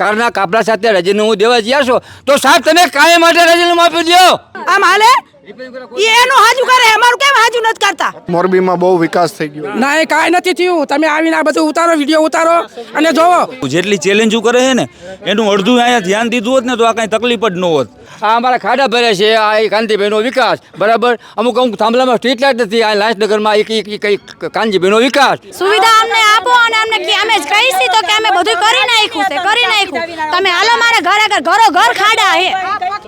કારના કાપડા સાથે રાજીનામું દેવા જ્યા છો, તો સાહેબ, તમે કાયમ માટે રાજીનામું આપી દો આમ હાલે? એનું હાજુ કરે અમારું કેમ હાજુ નથી કરતા? મોરબીમાં બહુ વિકાસ થઈ ગયો. ના એ કાંઈ નથી થયું. તમે આવીને આ બધું ઉતારો વીડિયો ઉતારો અને જોવો. જેટલી ચેલેન્જો કરે છે ને એનું અડધું અહીંયા ધ્યાન દીધું હોત ને તો આ કાંઈ તકલીફ જ ન હોત. આ અમારા ખાડા ભરે છે આ કાંતિભાઈનો વિકાસ. બરાબર? અમુક અમુક થાંભલામાં સ્ટ્રીટ લાઇટ નથી આ લાંચનગરમાં એક એક કઈ કાનજીભાઈનો વિકાસ. સુવિધા અમને આપો અને અમને અમે જ કહીશી તો કે અમે બધું કરી નાખ્યું છે કરી નાખ્યું. તમે હાલો મારા ઘર આગળ ઘરો ઘર ખાડા હે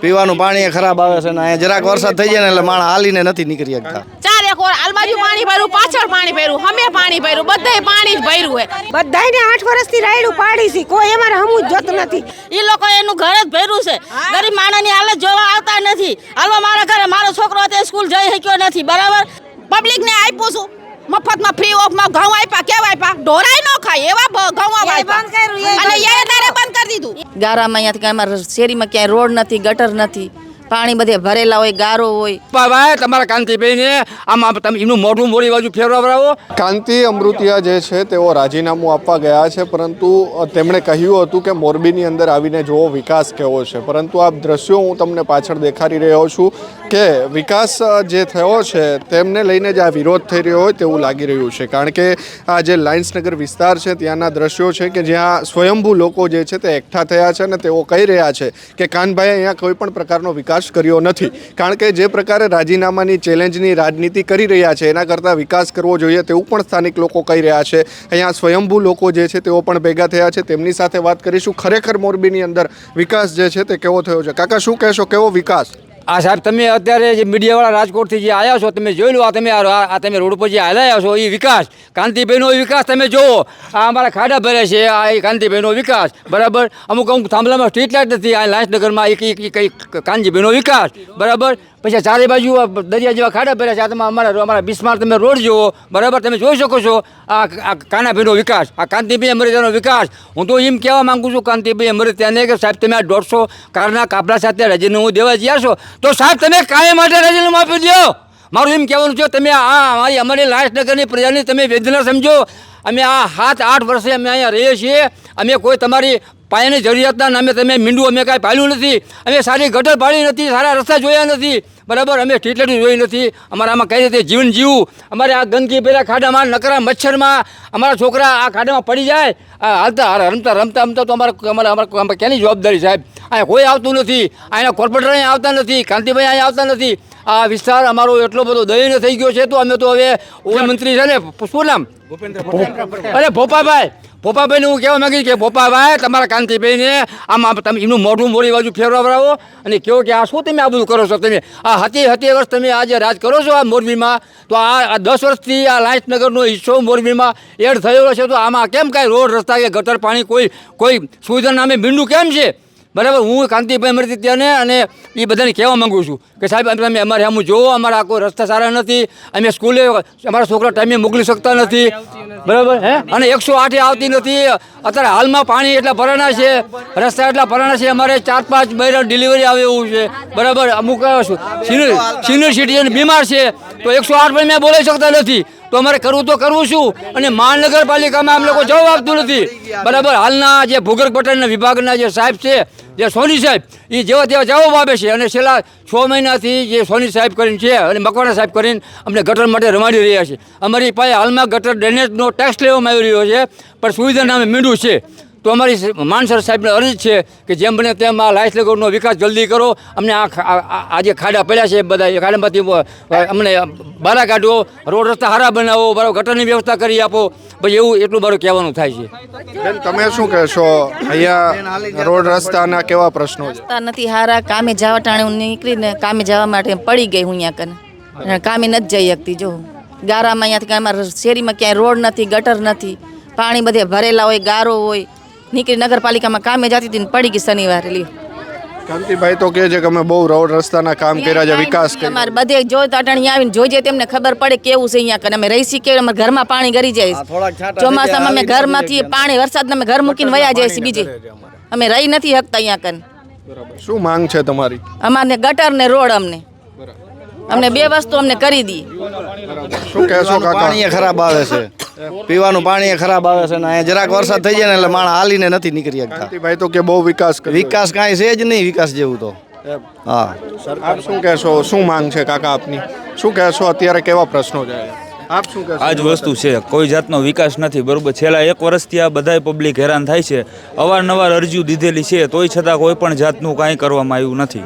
પીવાનું પાણી ખરાબ આવે છે ને અહીંયા જરાક વરસાદ થઈ જાય ને એટલે માણસ હાલીને નથી નીકળી શકતા ચાર એક વાર આલબાજુ પાણી ભર્યું પાછળ પાણી ભર્યું હમે પાણી ભર્યું બધાય પાણી જ ભર્યું હે. બધાયને આઠ વર્ષથી રાયડું પાડી છે કોઈ અમારે હમું જ જોતું નથી. એ લોકો એનું ઘર જ ભર્યું છે. ગરીબ માણસની હાલત જોવા આવતા નથી. હાલવા મારા ઘરે મારો છોકરો અત્યારે સ્કૂલ જઈ શક્યો નથી બરાબર? પબ્લિકને આપ્યું છું. મફતમાં ફ્રી ઓફમાં ઘઉં આપ્યા કેવા આપ્યા? ઢોરાય ન ખાય એવા ઘઉં આપ્યા. બંધ અને બંધ એ તારે બંધ કરી દીધું. ગારામાં અહીંયાથી કાંઈ અમારા શેરીમાં ક્યાંય રોડ નથી ગટર નથી. પાણી બધે ભરેલા હોય ગારો હોય. ભાઈ તમારા કાંતિભાઈને આમ આમ તમે એનું મોઢું મોડી બાજુ ફેરવડાવો કાંતિ અમૃતિયા જે છે તેઓ રાજીનામું આપવા ગયા છે પરંતુ તેમણે કહ્યું હતું કે મોરબીની અંદર આવીને જોવો વિકાસ કેવો છે. પરંતુ આ દ્રશ્યો હું તમને પાછળ દેખાડી રહ્યો છું કે વિકાસ જે થયો છે તેમને લઈને જ આ વિરોધ થઈ રહ્યો હોય તેવું લાગી રહ્યું છે. કારણ કે આ જે લાયન્સનગર વિસ્તાર છે ત્યાંના દ્રશ્યો છે કે જ્યાં સ્વયંભૂ લોકો જે છે તે એકઠા થયા છે અને તેઓ કહી રહ્યા છે કે કાનભાઈ અહીંયા કોઈ પણ પ્રકારનો વિકાસ કર્યો નથી. કારણ કે જે પ્રકારે રાજીનામાની ચેલેન્જની રાજનીતિ કરી રહ્યા છે, એના કરતાં વિકાસ કરવો જોઈએ તેવું પણ સ્થાનિક લોકો કહી રહ્યા છે. અહીંયા સ્વયંભૂ લોકો જે છે તેઓ પણ ભેગા થયા છે. તેમની સાથે વાત કરીશું. ખરેખર મોરબીની અંદર વિકાસ જે છે તે કેવો થયો છે? કાકા, શું કહેશો? કેવો વિકાસ? આ સાહેબ, તમે અત્યારે જે મીડિયાવાળા રાજકોટથી જે આવ્યા છો, તમે જોઈ લો, આ તમે આ તમે રોડ પર જે આવ્યા છો એ વિકાસ. કાંતિભાઈનો વિકાસ તમે જુઓ આ અમારા ખાડા ભરે છે, આ એ કાંતિભાઈનો વિકાસ. બરાબર? અમુક અમુક થાંભલામાં સ્ટ્રીટ લાઇટ નથી, આ લાયન્સનગરમાં એક કાનજીભાઈનો વિકાસ. બરાબર? પછી ચારે બાજુ દરિયા જેવા ખાડા ભર્યા છે. આ અમારા અમારા બિસ્માર તમે રોડ જુઓ. બરાબર તમે જોઈ શકો છો આ આ કાનાભાઈનો વિકાસ, આ કાંતિભાઈ અમૃત્યાનો વિકાસ. હું તો એમ કહેવા માંગુ છું કાંતિભાઈ અમૃત્યાને કે સાહેબ તમે આ દોઢસો કારના કાપડા સાથે રાજીનામું દેવા જ્યા છો, તો સાહેબ તમે કાયમ માટે રાજીનામું આપી દો મારું એમ કહેવાનું છે, તમે આ અમારી અમારી લાસનગરની પ્રજાની તમે વેદના સમજો. અમે આ સાત આઠ વર્ષે અમે અહીંયા રહીએ છીએ. અમે કોઈ તમારી પાયાની જરૂરિયાતના નામે તમે મીંડું અમે કાંઈ પાડ્યું નથી. અમે સારી ગટર પાડી નથી, સારા રસ્તા જોયા નથી. બરાબર અમે ટ્રીટમેન્ટ જોઈ નથી. અમારે આમાં કઈ રીતે જીવન જીવવું? અમારે આ ગંદકી પેલા ખાડામાં નકરા મચ્છરમાં અમારા છોકરા આ ખાડામાં પડી જાય. હાલતા રમતા રમતા રમતા તો અમારે અમારે અમારે ક્યાંની જવાબદારી સાહેબ? અહીંયા કોઈ આવતું નથી. અહીંના કોર્પોરેટર અહીંયા આવતા નથી. કાંતિભાઈ અહીંયા આવતા નથી. આ વિસ્તાર અમારો એટલો બધો દયનીય થઈ ગયો છે તો અમે તો હવે મંત્રી છે ને શું નામ? અરે ભોપાભાઈ. ભોપાભાઈને હું કહેવા માગીશ કે પોપાભાઈ તમારા કાંતિભાઈને આમાં તમે એમનું મોઢું મોડી બાજુ ફેરવડાવો અને કહો કે, આ શું તમે આ બધું કરો છો તમે? આ હતી હતી વર્ષ તમે આજે રાજ કરો છો આ મોરબીમાં? તો આ દસ વર્ષથી આ લાંચનગરનો હિસ્સો મોરબીમાં એડ થયેલો છે, તો આમાં કેમ કાંઈ રોડ રસ્તા કે ગટર પાણી કોઈ કોઈ સુવિધા નામે મીંડું કેમ છે? બરાબર, હું કાંતિભાઈ મરતીત્યાને અને એ બધાને કહેવા માંગુ છું કે, સાહેબ તમે અમારે આમ જુઓ અમારા કોઈ રસ્તા સારા નથી, અમે સ્કૂલે અમારા છોકરા ટાઈમે મોકલી શકતા નથી. બરાબર, હે? અને એકસો આઠે આવતી નથી. અત્યારે હાલમાં પાણી એટલા ભરાણા છે, રસ્તા એટલા ભરાણા છે, અમારે ચાર પાંચ મહિના ડિલિવરી આવે એવું છે. બરાબર, અમુક સિનિયર સિનિયર સિટીઝન બીમાર છે, તો એકસો આઠ પણ મેં બોલાવી શકતા નથી. તો અમારે કરવું તો કરવું શું? અને મહાનગરપાલિકામાં આમ લોકો જવાબ આપતું નથી. બરાબર, હાલના જે ભૂગર્ભ પટેલના વિભાગના જે સાહેબ છે, જે સોની સાહેબ એ જેવા તેવા જવાબ આપે છે. અને છેલ્લા છ મહિનાથી જે સોની સાહેબ કરીને છે અને મકવાણા સાહેબ કરીને અમને ગટર માટે રમાડી રહ્યા છે. અમારી પાસે હાલમાં ગટર ડ્રેનેજનો ટેક્સ લેવામાં આવી રહ્યો છે, પણ સુવિધા નામે મીંડું છે. તો અમારી માનસર સાહેબને અરજ છે કે જેમ બને તેમ આ લાઇસનગરનો વિકાસ જલ્દી કરો. અમને આ આજે આ આ જે ખાડા પડ્યા છે બધા એ ખાડામાંથી અમને બારા કાઢો રોડ રસ્તા સારા બનાવો બરાબર ગટરની વ્યવસ્થા કરી આપો. પછી એવું એટલું મારું કહેવાનું થાય છે. બેન તમે શું કહેશો? અહીંયા રોડ રસ્તાના કેવા પ્રશ્નો છે? રસ્તા નથી હારા કામે જવા ટાણે હું નીકળીને કામે જવા માટે પડી ગઈ હું અહીંયા કને. કામે નથી જઈ શકતી જો. ગારામાં અહીંયાથી અમારા શેરીમાં ક્યાંય રોડ નથી ગટર નથી. પાણી બધે ભરેલા હોય ગારો હોય. નીકળી નગરપાલિકામાં કામે જતી હતી ને પડી ગઈ શનિવારે લી. કાંતિભાઈ તો કહે છે કે અમે બહુ રોડ રસ્તાના કામ કર્યા છે વિકાસ કર્યો. અમારે બધે જોઈ તો અટાણી આવીને જોઈએ તેમને ખબર પડે કેવું છે અહીંયા કને. અમે રહી કે અમારા ઘરમાં પાણી ગરી જાય થોડાક ચોમાસામાં અમે ઘરમાંથી પાણી વરસાદના અમે ઘર મૂકીને વયા જાય છે બીજે અમે રહી નથી શકતા અહીંયા કને. શું માંગ છે તમારી? અમારને ગટર ને રોડ અમને. અમને બે વસ્તુ અમને કરી દી. શું કહેશો કાકા? પાણી એ ખરાબ આવે છે. પીવાનું પાણી એ ખરાબ આવે છે ને અહીંયા જરાક વરસાદ થઈ જાય ને એટલે માણસ હાલીને નથી નીકળી શકતા ભાઈ તો કે બહુ વિકાસ વિકાસ કાંઈ છે જ નહીં વિકાસ જેવું તો. હા. આપ શું કહેશો? શું માંગ છે કાકા આપની? શું કહેશો? અત્યારે કેવા પ્રશ્નો છે? આપ શું આ જ વસ્તુ છે. કોઈ જાતનો વિકાસ નથી. બરોબર છેલ્લા એક વર્ષથી આ બધાય પબ્લિક હેરાન થાય છે. અવારનવાર અરજીઓ દીધેલી છે. તોય છતાં કોઈ પણ જાતનું કાંઈ કરવામાં આવ્યું નથી.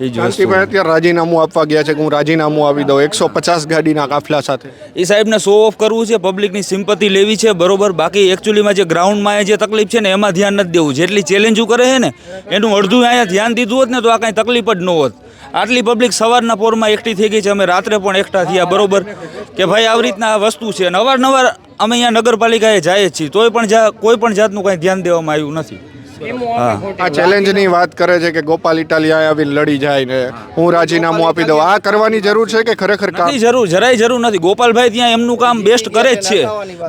એ જ અત્યારે રાજીનામું આપવા ગયા છે કે હું રાજીનામું આપી દઉં એકસો પચાસ ગાડીના કાફલા સાથે. એ સાહેબને શો ઓફ કરવું છે પબ્લિકની સિમ્પતિ લેવી છે બરોબર. બાકી એકચ્યુઅલીમાં જે ગ્રાઉન્ડમાં જે તકલીફ છે ને એમાં ધ્યાન નથી દેવું. જેટલી ચેલેન્જો કરે છે ને એનું અડધું અહીંયા ધ્યાન દીધું હોત ને તો આ કાંઈ તકલીફ જ ન હોત. આટલી પબ્લિક સવારના પોરમાં એકઠી થઈ ગઈ છે અમે રાત્રે પણ એકઠા થયા બરોબર. કે ભાઈ આવી રીતના આ વસ્તુ છે. અને અવારનવાર અમે અહીંયા નગરપાલિકાએ જાય જ છીએ તોય પણ જા કોઈ પણ જાતનું કાંઈ ધ્યાન દેવામાં આવ્યું નથી. હા. આ ચેલેન્જની વાત કરે છે કે ગોપાલ ઇટાલિયા આવીને લડી જાય ને હું. રાજીનામું આપી દઉં. આ કરવાની જરૂર છે કે ખરેખર કામ? નથી જરૂર જરાય જરૂર નથી. ગોપાલભાઈ ત્યાં એમનું કામ બેસ્ટ કરે જ છે.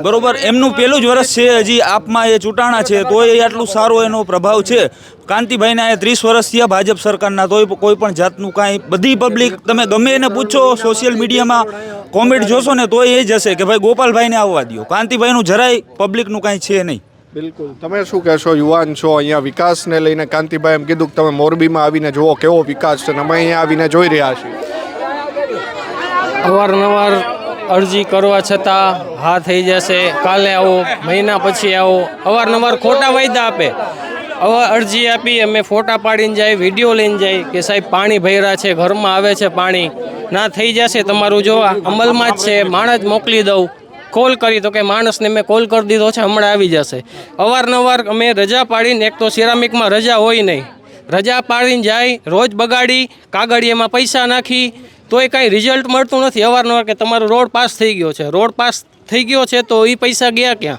બરોબર? એમનું પેલું જ વર્ષ છે હજી આપમાં એ ચૂંટાણા છે. તોય એ આટલું સારો એનો પ્રભાવ છે. કાંતિભાઈના એ ત્રીસ વર્ષ થયા ભાજપ સરકારના. તોય કોઈ પણ જાતનું કાંઈ બધી પબ્લિક તમે ગમે એને પૂછો સોશિયલ મીડિયામાં કોમેન્ટ જોશો ને તોય એ જ હશે કે ભાઈ ગોપાલભાઈને આવવા દો કાંતિભાઈનું જરાય પબ્લિકનું કાંઈ છે નહીં. બિલકુલ. તમે શું કહેશો? યુવાન છો, અહીંયા વિકાસને લઈને કાંતિભાઈ એમ કીધું કે તમે મોરબીમાં આવીને જુઓ કેવો વિકાસ છે અમે અહીંયા આવીને જોઈ રહ્યા છીએ. અવારનવાર અરજી કરવા છતાં હા થઈ જશે. કાલે આવો, મહિના પછી આવો. અવારનવાર ખોટા વાયદા આપે. હવે અરજી આપી, અમે ફોટા પાડીને જાય, વીડિયો લઈને જાય કે સાહેબ પાણી ભર્યા છે, ઘરમાં આવે છે પાણી. ના થઈ જશે, તમારું જો અમલમાં જ છે, માણસ મોકલી દઉં. કોલ કરી તો કે માણસને મેં કોલ કરી દીધો છે, હમણાં આવી જશે. અવારનવાર અમે રજા પાડીને, એક તો સિરામિકમાં રજા હોય નહીં. રજા પાડીને જાય, રોજ બગાડી, કાગળિયામાં પૈસા નાખી, તોય કાંઈ રિઝલ્ટ મળતું નથી. અવારનવાર કે તમારો રોડ પાસ થઈ ગયો છે. રોડ પાસ થઈ ગયો છે તો એ પૈસા ગયા ક્યાં?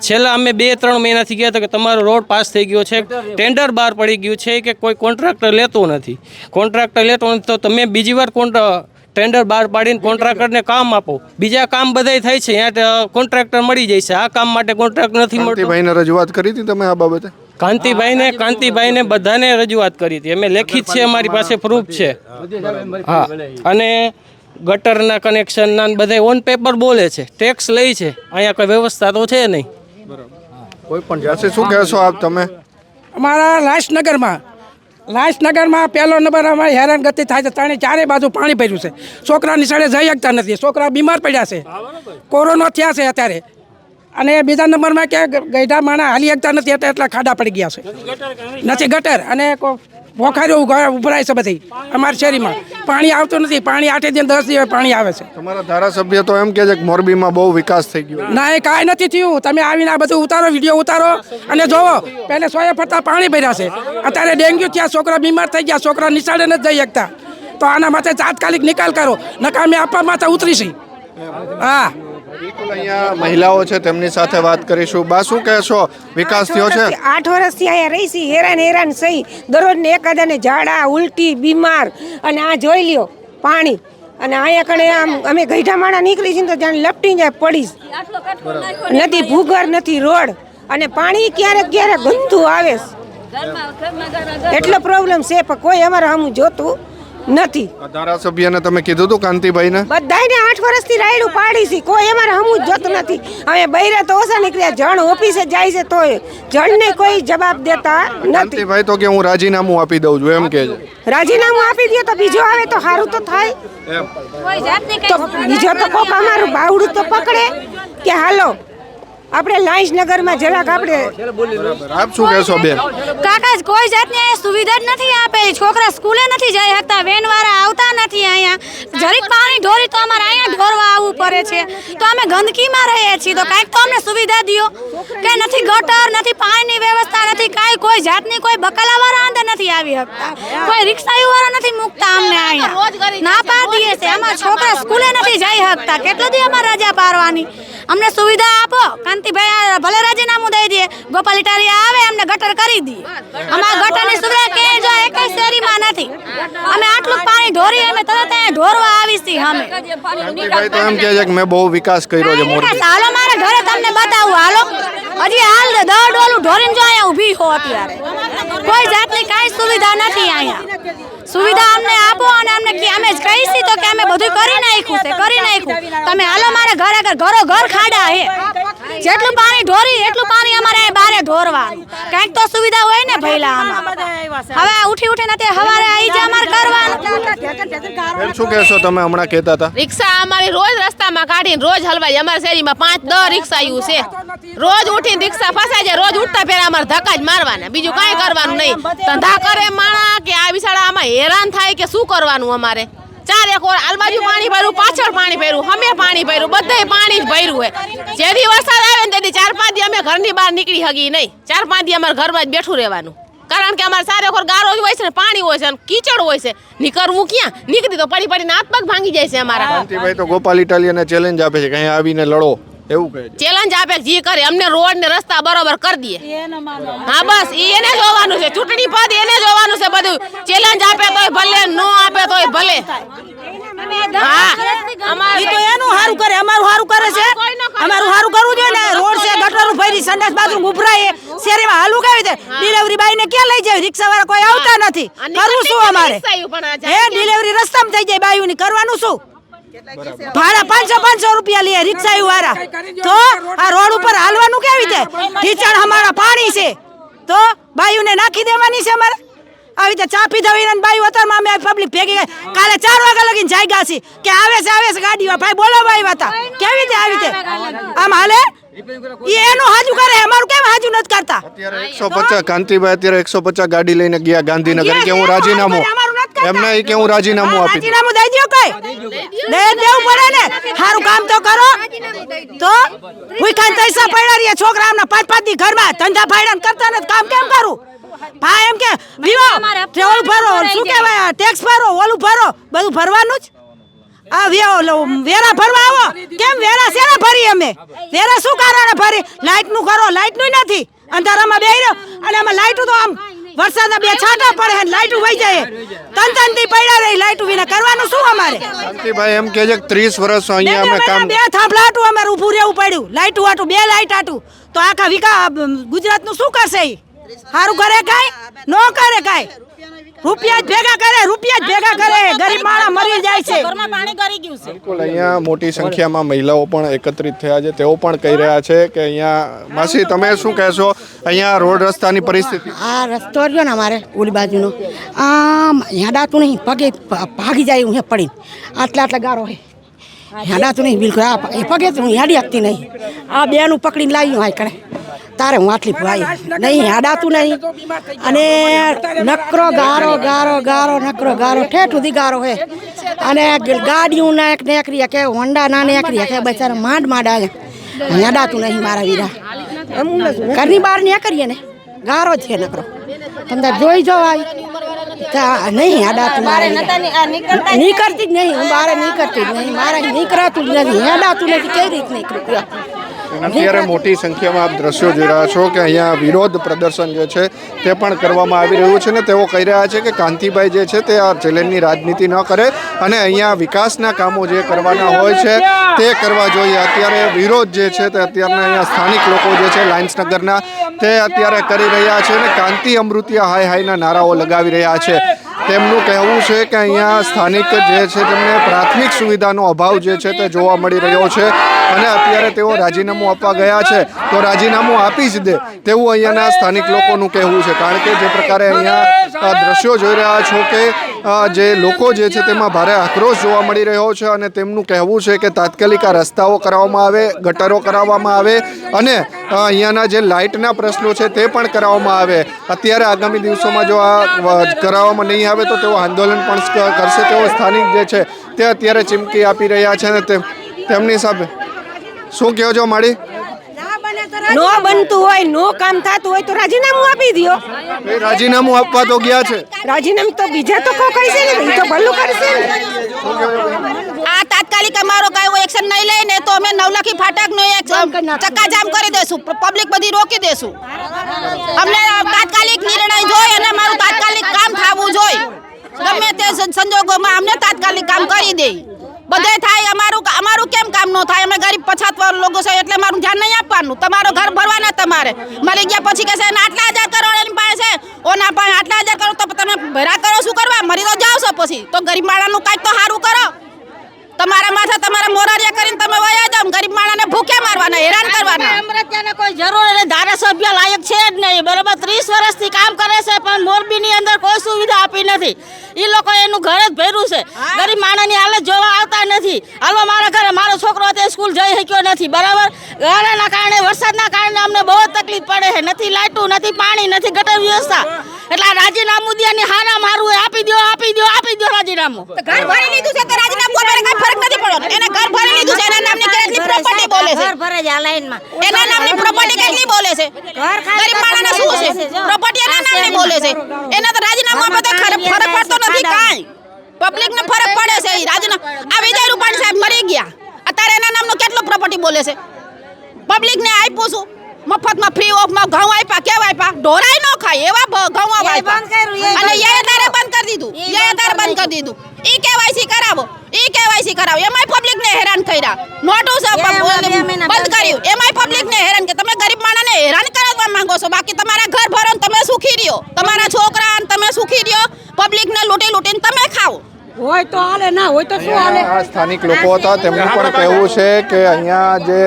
છેલ્લા અમે બે ત્રણ મહિનાથી ગયા હતા કે તમારો રોડ પાસ થઈ ગયો છે. ટેન્ડર બહાર પડી ગયું છે કે કોઈ કોન્ટ્રાક્ટર લેતો નથી. કોન્ટ્રાક્ટર લેતો નથી તો તમે બીજી વાર કોન્ટ્રા ટેન્ડર બહાર પાડીને કોન્ટ્રાક્ટરને કામ આપો. બીજા કામ બધાય થાય છે ત્યાં કોન્ટ્રાક્ટર મળી જાય છે. આ કામ માટે કોન્ટ્રાક્ટ નથી મળતો. ભાઈને રજૂઆત કરી હતી તમે આ બાબતે? કાંતિભાઈને કાંતિભાઈને બધાને રજૂઆત કરી હતી. અમે લેખિત છે અમારી પાસે પ્રૂફ છે. હા. અને ગટરના કનેક્શનના બધા ઓન પેપર બોલે છે. ટેક્સ લે છે. અહીંયા કોઈ વ્યવસ્થા તો છે નહીં. કોઈ પણ જશે શું કહેશો આપ તમે? અમારા લાસનગરમાં લાસનગરમાં પહેલો નંબર અમારે હેરાનગતિ થાય છે. ત્રણે ચારે બાજુ પાણી ભર્યું છે. છોકરા નિશાળે જઈ શકતા નથી. છોકરા બીમાર પડ્યા છે. કોરોના થયા છે અત્યારે. અને બીજા નંબરમાં કે ગઈઢા માણા હાલી શકતા નથી. એટલે એટલા ખાડા પડી ગયા છે. નથી ગટર અને પોખારીઓ ઉભા- ઉભરાય છે બધી અમારી શેરીમાં. પાણી આવતું નથી. પાણી આઠે દિન દસ દિવસ પાણી આવે છે. તમારા ધારાસભ્ય તો એમ કે છે કે મોરબીમાં બહુ વિકાસ થઈ ગયો ના એ કાંઈ નથી થયું. તમે આવીને આ બધું ઉતારો વીડિયો ઉતારો અને જોવો. પહેલે સોએ ફરતા પાણી ભર્યા છે. અત્યારે ડેન્ગ્યુ થયા છોકરા બીમાર થઈ ગયા છોકરા નિશાળે નથી જઈ શકતા. તો આના માટે તાત્કાલિક નિકાલ કરો. નકા અમે આપવા માટે ઉતરીશી. હા. બિલકુલ અહીંયા મહિલાઓ છે તેમની સાથે વાત કરીશું. બા શું કહેશો? વિકાસ થયો છે? આઠ વર્ષથી અહીંયા રહી છી હેરાન હેરાન સહી. દરરોજ ને એકાદાને ઝાડા ઉલટી બીમાર. અને આ જોઈ લ્યો પાણી. અને અહીંયા કણે આમ અમે ગઈઢા માણા નીકળી છીએ ને તો જાણે લપટી જાય પડીશ નથી ભૂગર નથી રોડ. અને પાણી ક્યારેક ક્યારેક ગંદુ આવે. એટલો પ્રોબ્લેમ છે પણ કોઈ અમારે આમ જોતું નથી. આ ધારાસભ્યને તમે કીધું હતું કાંતિભાઈને? બધાયને આઠ વર્ષથી રાયડું પાડી છે. કોઈ અમારે હમું જતું નથી. હવે બૈરા તો ઓછા નીકળ્યા. જણ ઓફિસે જાય છે તોય જણને કોઈ જવાબ દેતા નથી. કાંતિભાઈ તો કે હું રાજીનામું આપી દઉં છું એમ કે રાજીનામું આપી દે તો બીજો આવે તો સારું તો થાય. કોઈ તો બીજો તો કોક અમારું બાવડું તો પકડે. કે હાલો આપણે લાઈન્સ નગરમાં જરાક આપણે આપ શું કહેશો બેન? કાકા જ કોઈ જાતની અહીંયા સુવિધા જ નથી આપેલી છોકરા સ્કૂલે નથી જઈ શકતા વેન વાળા આવતા નથી અહીંયા. જરીક પાણી ઢોરી તો અમારે અહીંયા ઢોરવા આવવું પડે છે. તો અમે ગંદકીમાં રહીએ છીએ. તો કાંઈક તો અમને સુવિધા દ્યો. કે નથી ગટર નથી પાણીની વ્યવસ્થા નથી કાંઈ. કોઈ જાતની કોઈ બકાલાવાળા અંદર નથી આવી શકતા. કોઈ રિક્ષાવાળા નથી મૂકતા અમને અહીંયા. ના પાડી દઈએ છે અમારા છોકરા સ્કૂલે નથી જઈ શકતા. કેટલો દી અમારે રજા પાડવાની? અમને સુવિધા આપો. કાંતિભાઈ ભલે રાજીનામું દઈ દે. ગોપાલ ઇટારિયા આવે અમને ગટર કરી દે. અમારા ગટરની સુવિધા કે જો એક શેરીમાં નથી. અમે આટલું પાણી ઢોરી અમે તરત અહીંયા ઢોરવા આવી છીએ અમે. કાંતિભાઈ તો એમ કહે છે કે મેં બહુ વિકાસ કર્યો છે મોરબી. હાલો મારા ઘરે તમને બતાવું. હાલો. હજી હાલ દહ ડોલું ઢોરીને જો અહીંયા ઊભી હો અત્યારે. કોઈ જાતની કાંઈ સુવિધા નથી અહીંયા. સુવિધા અમને આપો અને અમને અમે કહીશી, તો કે અમે બધું કરી નાખ્યું છે, કરી નાખ્યું. તમે હાલો મારે ઘરે ઘર ઘરો ઘર ખાડા હે. જેટલું પાણી ઢોરી, એટલું પાણી અમારે બારે ઢોરવાનું. કંઈક તો સુવિધા હોય ને ભઈલા આમાં. હવે ઉઠી ઉઠીને તે હવારે આવી બેન શું કહેશો તમે હમણાં કહેતા હતા? રિક્ષા અમારી રોજ રસ્તામાં કાઢીને રોજ હલવાઈ અમારા શેરીમાં પાંચ દસ રિક્ષા આવ્યું છે. રોજ ઉઠીને રિક્ષા ફસાય જાય. રોજ ઉઠતા પહેલા અમારે ધક્કા જ મારવાના. બીજું કાંઈ કરવાનું નહીં. ધંધા કરે માણા કે આ વિશાળા આમાં હેરાન થાય કે શું કરવાનું અમારે? ચાર એક વાર આલબાજુ પાણી ભર્યું, પાછળ પાણી ભર્યું અમે પાણી ભર્યું, બધે પાણી જ ભર્યું હોય જેથી વરસાદ આવે ને તેથી ચાર પાંચ દી અમે ઘરની બહાર નીકળી હગી નહીં. ચાર પાંચ દી અમારે ઘરમાં જ બેઠું રહેવાનું. કારણ કે અમારે સારે ખોર ગારો હોય છે ને, પાણી હોય છે અને કીચડ હોય છે. નીકળવું ક્યાં? નીકળી તો પડી પડીને પગ ભાંગી જાય છે અમારા. કાંતિભાઈ તો ગોપાલ ઇટાલિયાને ચેલેન્જ આપે છે કે આવીને લડો. એવું કહે છે. ચેલેન્જ આપે જે કરે અમને રોડ ને રસ્તા બરોબર કરી દઈએ હા બસ ઈ એને જોવાનું છે. ચૂંટણી પદ એને જોવાનું છે બધું. ચેલેન્જ આપે તોય ભલે નો આપે તોય ભલે. હા. અમારે તો એનું સારું કરે અમારું સારું કરે છે. અમારું સારું કરવું જોઈએ ને. રોડ છે ગટરનું ભરી સંડાસ બાથરૂમ ઉભરાય શેરીમાં હાલું કેવી રીતે? ડિલિવરી બાઈને ક્યાં લઈ જાય? રિક્ષા વાળા કોઈ આવતા નથી. કરવું શું અમારે? હે ડિલિવરી રસ્તામાં થઈ જાય બાયુની. કરવાનું શું? ભાડા પાંચસો પાંચસો રૂપિયા લે રિક્ષા વાળા. તો આ રોડ ઉપર હાલવાનું કેવી રીતે? ઢીચણ અમારા પાણી છે. તો બાયુને નાખી દેવાની છે અમારે. આવી રીતે ચા પીધા વિના ને બાઈ વતરમાં અમે પબ્લિક ભેગી ગઈ. કાલે ચાર વાગ્યા લગીને જાય ગયા છીએ કે આવે છે આવે છે ગાડીમાં ભાઈ બોલો ભાઈ વાતા કેવી રીતે આવી રીતે? આમ હાલે? એનું હાજુ કરે અમારું કેમ હાજુ નથી કરતા? અત્યારે એકસો પચાસ કાંતિભાઈ અત્યારે એકસો પચાસ ગાડી લઈને ગયા ગાંધીનગર. કે હું રાજીનામું એમને એ કે હું રાજીનામું આપી. રાજીનામું દઈ દો કઈ. દઈ દેવું પડે ને. સારું કામ તો કરો. તો ભૂખાન પૈસા પડ્યા રહીએ છોકરા આમના પાંચ પાંચ દી ઘરમાં. ધંધા ભાઈડા કરતા નથી. કામ કેમ કરું? ભાઈ એમ કે વિવો ઓલું ભરો શું કહેવાય ટેક્સ ભરો ઓલું ભરો. બધું ભરવાનું જ? આ વેરા ભરવા આવો. કેમ વેરા શેના ભરી અમે? વેરા શું કારણે ભરી? લાઈટનું કરો લાઈટનું નથી. અંધારામાં બેહી રહ્યો. અને આમાં લાઈટ તો આમ વરસાદના બે છાંટા પડે ને લાઈટ વહી જાય તન તનથી પડ્યા રહી લાઈટ વિના કરવાનું શું અમારે? કાંતિભાઈ એમ કે છે કે ત્રીસ વર્ષ અહીંયા અમે કામ બે થાંભલા આટું અમારે ઊભું રહેવું પડ્યું. લાઈટ આટું બે લાઈટ આટું. તો આખા વિકા ગુજરાતનું શું કરશે સારું કરે કાંઈ? નો કરે કાંઈ? રૂપિયા જ ભેગા કરે રૂપિયા જ ભેગા કરે ગરીબ માણસ મરી જાય છે. પાણી કરી ગયું છે. બિલકુલ અહીંયા મોટી સંખ્યામાં મહિલાઓ પણ એકત્રિત થયા છે તેઓ પણ કહી રહ્યા છે કે અહીંયા માસી તમે શું કહેશો? અહીંયા રોડ રસ્તાની પરિસ્થિતિ? આ રસ્તો રહ્યો ને અમારે ઓલી બાજુનો. આમ હેડાતું નહીં પગે ભાગી જાય હું પડીને. આટલા આટલા ગારો હે. હેડાતું નહીં બિલકુલ. આ પગે તો હું હેડી આપતી નહીં. આ બેનું પકડીને લાવ્યું હાય કરે તારે હું આટલી ભાઈ નહીં હેડાતું નહીં. અને નકરો ગારો ગારો ગારો નકરો ગારો. ઠેઠ સુધી ગારો હે. અને ગાડીઓ ના એક નેકરી કે હોન્ડા ના નેકરી કે બચારા માંડ માંડ હેડાતું નહીં મારા વીરા. ઘરની બહાર ને કરીએ ને. ગારો જ છે નકરો. તમે જોઈ જો આવી નહીં આડાતું મારે નીકળતી જ નહીં. હું બારે નીકળતી જ નહીં. મારે નીકળાતું જ નથી. હેડાતું નથી. કેવી રીત નીકળ્યું અત્યારે મોટી સંખ્યામાં આપ દ્રશ્યો જોઈ રહ્યા છો કે અહીંયા વિરોધ પ્રદર્શન જે છે તે પણ કરવામાં આવી રહ્યું છે ને તેઓ કહી રહ્યા છે કે કાંતિભાઈ જે છે તે આ ચેલેન્જની રાજનીતિ ન કરે અને અહીંયા વિકાસના કામો જે કરવાના હોય છે તે કરવા જોઈએ. અત્યારે વિરોધ જે છે તે અત્યારના અહીંયા સ્થાનિક લોકો જે છે લાયન્સનગરના તે અત્યારે કરી રહ્યા છે અને કાંતિ અમૃતિયા હાય હાયના નારાઓ લગાવી રહ્યા છે. તેમનું કહેવું છે કે અહીંયા સ્થાનિક જે છે તેમને પ્રાથમિક સુવિધાનો અભાવ જે છે તે જોવા મળી રહ્યો છે. અને અત્યારે તેઓ રાજીનામું આપવા ગયા છે. તો રાજીનામું આપી જ દે. તેવું અહીંયાના સ્થાનિક લોકોનું કહેવું છે. કારણ કે જે પ્રકારે અહીંયા દ્રશ્યો જોઈ રહ્યા છો કે જે લોકો જે છે તેમાં ભારે આક્રોશ જોવા મળી રહ્યો છે અને તેમનું કહેવું છે કે તાત્કાલિક આ રસ્તાઓ કરાવવામાં આવે ગટરો કરાવવામાં આવે અને અહીંયાના જે લાઇટના પ્રશ્નો છે તે પણ કરાવવામાં આવે. અત્યારે આગામી દિવસોમાં જો આ કરાવવામાં નહીં આવે તો તેઓ આંદોલન પણ કરશે. તેઓ સ્થાનિક જે છે તે અત્યારે ચીમકી આપી રહ્યા છે અને તેમ- તેમની સામે શું કહો છો માડી નો બનતું હોય નો કામ થતું હોય તો રાજીનામું આપી દ્યો. રાજીનામું આપવા તો ગયા છે. રાજીનામું તો બીજા તો કોઈ કરશે ને તો ભલું કરશે આ તાત્કાલિક અમારો કાંઈ એક્શન નહીં લઈને તો અમે નવલખી ફાટક નો એક ચક્કાજામ કરી દેશું. પબ્લિક બધી રોકી દેશું. અમને તાત્કાલિક નિર્ણય જોઈએ અને અમારું તાત્કાલિક કામ થવું જોઈએ ગમે તે સંજોગોમાં અમને તાત્કાલિક કામ કરી દે. બધે થાય, અમારું અમારું કેમ કામ ન થાય? અમે ગરીબ પછાત લોકો છે, એટલે મારું ધ્યાન નહીં આપવાનું. તમારો ઘર ભરવાના તમારે. મરી ગયા પછી કહેશે એને આટલા હજાર કરોડ એની પાસે છે. ઓના પાસે આટલા હજાર કરો તો તમે ભરા કરો, શું કરવા? મરી તો જાઓ પછી. તો ગરીબ માણાનું કાંઈક તો સારું કરો. તમારા માથે તમારા મોરારિયા કરીને તમે વયા જાઓ ગરીબ માણાને ભૂખ્યા મારવાના હેરાન કરવાના. અમરત્યાને કોઈ જરૂર નહીં ધારાસભ્ય લાયક છે જ નહીં. બરોબર ત્રીસ વર્ષથી કામ કરે છે પણ મોરબીની અંદર કોઈ સુવિધા આપી નથી. એ લોકો એનું ઘર જ ભર્યું છે. ગરીબ માણસની હાલત જોવા આવતા નથી. હાલો મારા ઘરે મારો છોકરો અત્યારે સ્કૂલ જઈ શક્યો નથી. બરાબર? ગાળાના કારણે વરસાદના કારણે અમને બહુ જ તકલીફ પડે છે. નથી લાઇટું નથી પાણી નથી ગટર વ્યવસ્થા. એટલે આ રાજીનામું દે હારા મારું આપી દો આપી દો આપી દો રાજીનામું. ઘર ભરી લીધું છે તો રાજીનામું આપે કઈ ફરક નથી પડતો. એને ઘર ભરી લીધું છે એના નામની કેટલી પ્રોપર્ટી બોલે છે. ભરે છે આ લાઈનમાં. એના નામની પ્રોપર્ટી કેટલી બોલે છે? ગરીબ માણસને શું છે? પ્રોપર્ટી એના નામની બોલે છે. એને તો રાજીનામું આપે તો ખરે- ફરક પડતો નથી કાઈ. પબ્લિક ને ફરક પડે છે રાજીનામું. આ વિજય રૂપાણી સાહેબ મરી ગયા. અત્યારે એના નામનું કેટલું પ્રોપર્ટી બોલે છે? પબ્લિક ને આપ્યું છું. મફતમાં ફ્રી ઓફમાં ઘઉં આપ્યા ઢોરાય ન ખાય એવા ભ- ઘઉં આપ્યા બંધ કર્યું, એ અને બંધ એ તારે બંધ કરી દીધું એ તારે બંધ કરી દીધું ઈ કેવાયસી કરાવો ઈ કેવાયસી કરાવો એમાંય પબ્લિક ને હેરાન કર્યા નોટું છે બે મહિના, બે મહિના બંધ કર્યું એમાંય પબ્લિક ને હેરાન કે તમે ગરીબ માણસને હેરાન કરવા માંગો છો બાકી તમારા ઘર ભરો ને તમે સુખી રહ્યો તમારા છોકરા ને તમે સુખી રહ્યો પબ્લિક ને લૂંટી લૂંટીને તમે ખાઓ હોય તો હાલે ના હોય તો શું હાલે? આ સ્થાનિક લોકો હતા તેમનું પણ કહેવું છે કે અહીંયા જે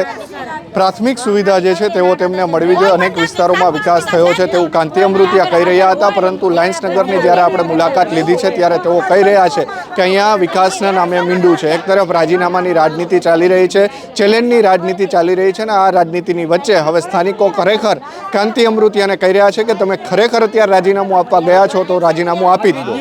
પ્રાથમિક સુવિધા જે છે તેઓ તેમને મળવી જોઈએ. અનેક વિસ્તારોમાં વિકાસ થયો છે. તેવું કાંતિ અમૃતિયા કહી રહ્યા હતા પરંતુ લાયન્સનગરની જ્યારે આપણે મુલાકાત લીધી છે ત્યારે તેઓ કહી રહ્યા છે કે અહીંયા વિકાસના નામે મીંડું છે. એક તરફ રાજીનામાની રાજનીતિ ચાલી રહી છે ચેલેન્જની રાજનીતિ ચાલી રહી છે અને આ રાજનીતિની વચ્ચે હવે સ્થાનિકો ખરેખર કાંતિ અમૃતિયાને કહી રહ્યા છે કે તમે ખરેખર અત્યારે રાજીનામું આપવા ગયા છો તો રાજીનામું આપી દીધો.